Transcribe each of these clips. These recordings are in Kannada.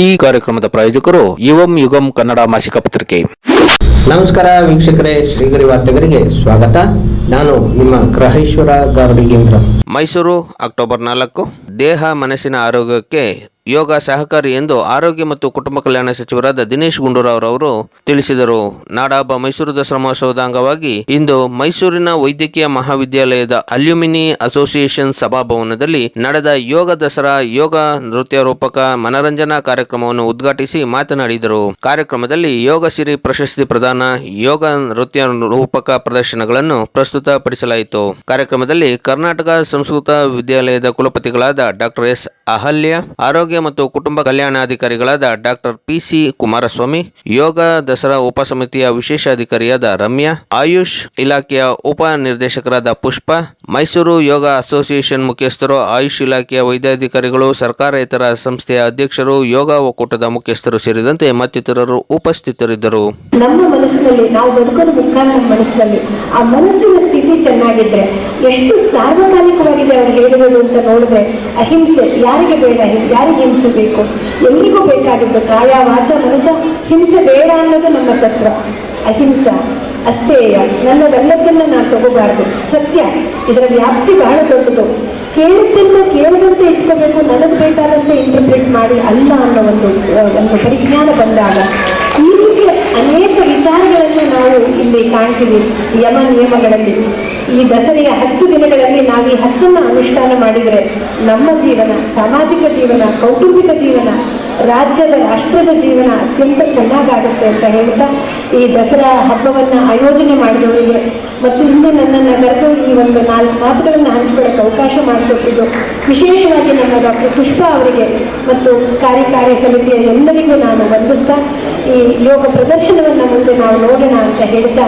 ಈ ಕಾರ್ಯಕ್ರಮದ ಪ್ರಾಯೋಜಕರು ಯುವಂ ಯುಗಂ ಕನ್ನಡ ಮಾಸಿಕ ಪತ್ರಿಕೆ. ನಮಸ್ಕಾರ ವೀಕ್ಷಕರೇ ಶ್ರೀಗರಿ ವಾರ್ತೆಗರಿಗೆ ಸ್ವಾಗತ. ನಾನು ನಿಮ್ಮ ಗ್ರಹೇಶ್ವರ ಗಾರುಡಿಗೇಂದ್ರ ಮೈಸೂರು ಅಕ್ಟೋಬರ್ ನಾಲ್ಕು. ದೇಹ ಮನಸ್ಸಿನ ಆರೋಗ್ಯಕ್ಕೆ ಯೋಗ ಸಹಕಾರಿ ಎಂದು ಆರೋಗ್ಯ ಮತ್ತು ಕುಟುಂಬ ಕಲ್ಯಾಣ ಸಚಿವರಾದ ದಿನೇಶ್ ಗುಂಡೂರಾವ್ ಅವರು ತಿಳಿಸಿದರು. ನಾಡಹಬ್ಬ ಮೈಸೂರು ದಸರಾ ಮಹೋತ್ಸವದ ಅಂಗವಾಗಿ ಇಂದು ಮೈಸೂರಿನ ವೈದ್ಯಕೀಯ ಮಹಾವಿದ್ಯಾಲಯದ ಅಲ್ಯೂಮಿನಿ ಅಸೋಸಿಯೇಷನ್ ಸಭಾಭವನದಲ್ಲಿ ನಡೆದ ಯೋಗ ದಸರಾ ಯೋಗ ನೃತ್ಯ ರೂಪಕ ಮನರಂಜನಾ ಕಾರ್ಯಕ್ರಮವನ್ನು ಉದ್ಘಾಟಿಸಿ ಮಾತನಾಡಿದರು. ಕಾರ್ಯಕ್ರಮದಲ್ಲಿ ಯೋಗ ಸಿರಿ ಪ್ರಶಸ್ತಿ ಪ್ರದಾನ, ಯೋಗ ನೃತ್ಯ ರೂಪಕ ಪ್ರದರ್ಶನಗಳನ್ನು ಪ್ರಸ್ತುತಪಡಿಸಲಾಯಿತು. ಕಾರ್ಯಕ್ರಮದಲ್ಲಿ ಕರ್ನಾಟಕ ಸಂಸ್ಕೃತ ವಿದ್ಯಾಲಯದ ಕುಲಪತಿಗಳಾದ ಡಾಕ್ಟರ್ ಎಸ್ ಅಹಲ್ಯ, ಆರೋಗ್ಯ ಮತ್ತು ಕುಟುಂಬ ಕಲ್ಯಾಣಾಧಿಕಾರಿಗಳಾದ doctor P C Kumaraswamy, Yoga, Dasara ಉಪಸಮಿತಿಯ ವಿಶೇಷಾಧಿಕಾರಿಯಾದ ರಮ್ಯಾ, ಆಯುಷ್ ಇಲಾಖೆಯ ಉಪ ನಿರ್ದೇಶಕರಾದ ಪುಷ್ಪ, ಮೈಸೂರು ಯೋಗ ಅಸೋಸಿಯೇಷನ್ ಮುಖ್ಯಸ್ಥರು, ಆಯುಷ್ ಇಲಾಖೆಯ ವೈದ್ಯಾಧಿಕಾರಿಗಳು ಸರ್ಕಾರೇತರ ಸಂಸ್ಥೆಯ ಅಧ್ಯಕ್ಷರು, ಯೋಗ ಒಕ್ಕೂಟದ ಮುಖ್ಯಸ್ಥರು ಸೇರಿದಂತೆ ಮತ್ತಿತರರು ಉಪಸ್ಥಿತರಿದ್ದರು. ನಮ್ಮ ಮನಸ್ಸಿನಲ್ಲಿ, ನಾವು ಬದುಕೋದು ಮನಸ್ಸಿನಲ್ಲಿ. ಆ ಮನಸ್ಸಿನ ಸ್ಥಿತಿ ಚೆನ್ನಾಗಿದ್ರೆ, ಎಷ್ಟು ಸಾರ್ವಕಾಲಿಕವಾಗಿದೆ ಹೇಳಿರೋದು ಅಂತ ನೋಡಿದ್ರೆ ಅಹಿಂಸೆ, ಯಾರಿಗೆ ಬೇಡ, ಯಾರಿಗೆ ಹಿಂಸೆ ಬೇಕು? ಎಲ್ರಿಗೂ ಬೇಕಾಗಿದ್ದು ಕಾಯ ವಾಚ, ಮನಸ್ಸ. ಹಿಂಸೆ ಬೇಡ ಅನ್ನೋದು ನಮ್ಮ ತತ್ವ. ಅಹಿಂಸ ಅಸ್ತೇಯ ನನ್ನದೆಲ್ಲದನ್ನ ನಾನು ತಗೋಬಾರ್ದು. ಸತ್ಯ, ಇದರ ವ್ಯಾಪ್ತಿ ಬಹಳ ದೊಡ್ಡದು. ಕೇಳಿದ್ದನ್ನು ಕೇಳದಂತೆ ಇಟ್ಕೋಬೇಕು. ನನಗೆ ಬೇಕಾದಂತೆ ಇಂಟರ್ಪ್ರಿಟ್ ಮಾಡಿ ಅಲ್ಲ ಅನ್ನೋ ಒಂದು ಒಂದು ಪರಿಜ್ಞಾನ ಬಂದಾಗ ಈ ರೀತಿಯ ಅನೇಕ ವಿಚಾರಗಳನ್ನು ನಾವು ಇಲ್ಲಿ ಕಾಣ್ತೀವಿ ಯಮ ನಿಯಮಗಳಲ್ಲಿ. ಈ ದಸರೆಯ ಹತ್ತು ದಿನಗಳಲ್ಲಿ ನಾವು ಈ ಹತ್ತನ್ನು ಅನುಷ್ಠಾನ ಮಾಡಿದರೆ ನಮ್ಮ ಜೀವನ, ಸಾಮಾಜಿಕ ಜೀವನ, ಕೌಟುಂಬಿಕ ಜೀವನ, ರಾಜ್ಯದ, ರಾಷ್ಟ್ರದ ಜೀವನ ಅತ್ಯಂತ ಚೆನ್ನಾಗಾಗುತ್ತೆ ಅಂತ ಹೇಳ್ತಾ ಈ ದಸರಾ ಹಬ್ಬವನ್ನು ಆಯೋಜನೆ ಮಾಡಿದವರಿಗೆ ಮತ್ತು ಇಂದು ನನ್ನನ್ನು ಕರೆದು ಈ ಒಂದು ನಾಲ್ಕು ಮಾತುಗಳನ್ನು ಹಂಚಿಕೊಳ್ಳಕ್ಕೆ ಅವಕಾಶ ಮಾಡಿಕೊಟ್ಟಿದ್ದು ವಿಶೇಷವಾಗಿ ನಮ್ಮ ಡಾಕ್ಟರ್ ಪುಷ್ಪಾ ಅವರಿಗೆ ಮತ್ತು ಕಾರ್ಯಕಾರಿ ಸಮಿತಿಯ ಎಲ್ಲರಿಗೂ ನಾನು ವಂದಿಸ್ತಾ ಈ ಯೋಗ ಪ್ರದರ್ಶನವನ್ನು ಮುಂದೆ ನಾವು ನೋಡೋಣ ಅಂತ ಹೇಳ್ತಾ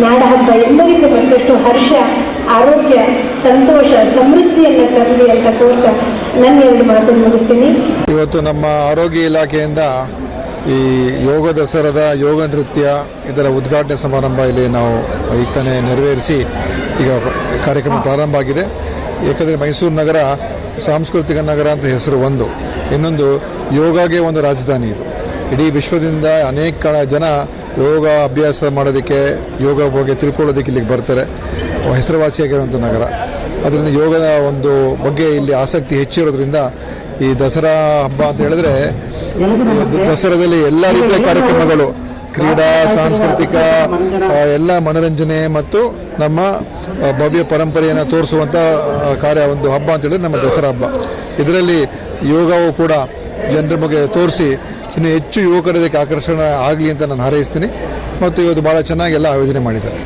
ನಾಡಹಬ್ಬ ಎಲ್ಲರಿಗೂ ಮತ್ತಷ್ಟು ಹರ್ಷ, ಆರೋಗ್ಯ, ಸಂತೋಷ, ಸಮೃದ್ಧಿಯನ್ನು ತರಲಿ ಅಂತ ಕೋರ್ತಾ ನನ್ನ ಎರಡು ಮಾತನ್ನು ಮುಗಿಸ್ತೀನಿ. ಇವತ್ತು ನಮ್ಮ ಆರೋಗ್ಯ ಇಲಾಖೆಯಿಂದ ಈ ಯೋಗ ದಸರಾದ ಯೋಗ ನೃತ್ಯ ಇದರ ಉದ್ಘಾಟನೆ ಸಮಾರಂಭ ಇಲ್ಲಿ ನಾವು ಈಗ್ತಾನೆ ತಾನೇ ನೆರವೇರಿಸಿ ಈಗ ಕಾರ್ಯಕ್ರಮ ಪ್ರಾರಂಭ ಆಗಿದೆ. ಏಕೆಂದರೆ ಮೈಸೂರು ನಗರ ಸಾಂಸ್ಕೃತಿಕ ನಗರ ಅಂತ ಹೆಸರು ಒಂದು. ಇನ್ನೊಂದು ಯೋಗಾಗೆ ಒಂದು ರಾಜಧಾನಿ ಇದು. ಇಡೀ ವಿಶ್ವದಿಂದ ಅನೇಕ ಜನ ಯೋಗ ಅಭ್ಯಾಸ ಮಾಡೋದಕ್ಕೆ ಯೋಗ ಬಗ್ಗೆ ತಿಳ್ಕೊಳ್ಳೋದಕ್ಕೆ ಇಲ್ಲಿಗೆ ಬರ್ತಾರೆ. ಹೆಸರುವಾಸಿಯಾಗಿರುವಂಥ ನಗರ. ಅದರಿಂದ ಯೋಗದ ಒಂದು ಬಗ್ಗೆ ಇಲ್ಲಿ ಆಸಕ್ತಿ ಹೆಚ್ಚಿರೋದ್ರಿಂದ ಈ ದಸರಾ ಹಬ್ಬ ಅಂತ ಹೇಳಿದ್ರೆ ದಸರಾದಲ್ಲಿ ಎಲ್ಲ ರೀತಿಯ ಕಾರ್ಯಕ್ರಮಗಳು, ಕ್ರೀಡಾ, ಸಾಂಸ್ಕೃತಿಕ ಎಲ್ಲ ಮನರಂಜನೆ ಮತ್ತು ನಮ್ಮ ಭವ್ಯ ಪರಂಪರೆಯನ್ನು ತೋರಿಸುವಂಥ ಕಾರ್ಯ ಒಂದು ಹಬ್ಬ ಅಂತ ಹೇಳಿದ್ರೆ ನಮ್ಮ ದಸರಾ ಹಬ್ಬ. ಇದರಲ್ಲಿ ಯೋಗವು ಕೂಡ ಜನರ ಬಗ್ಗೆ ತೋರಿಸಿ, ಇನ್ನು ಹೆಚ್ಚು ಯುವಕರ ಇದಕ್ಕೆ ಆಕರ್ಷಣೆ ಆಗಲಿ ಅಂತ ನಾನು ಹಾರೈಸ್ತೀನಿ. ಮತ್ತು ಇವತ್ತು ಭಾಳ ಚೆನ್ನಾಗಿ ಎಲ್ಲ ಆಯೋಜನೆ ಮಾಡಿದ್ದಾರೆ.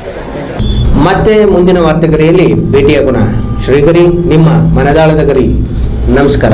ಮತ್ತೆ ಮುಂದಿನ ವಾರ್ತೆಗರಿಯಲ್ಲಿ ಭೇಟಿಯಾಗೋಣ. ಶ್ರೀಗರಿ, ನಿಮ್ಮ ಮನದಾಳದ ಗರಿ. ನಮಸ್ಕಾರ.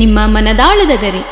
ನಿಮ್ಮ ಮನದಾಳದ ಗರಿ.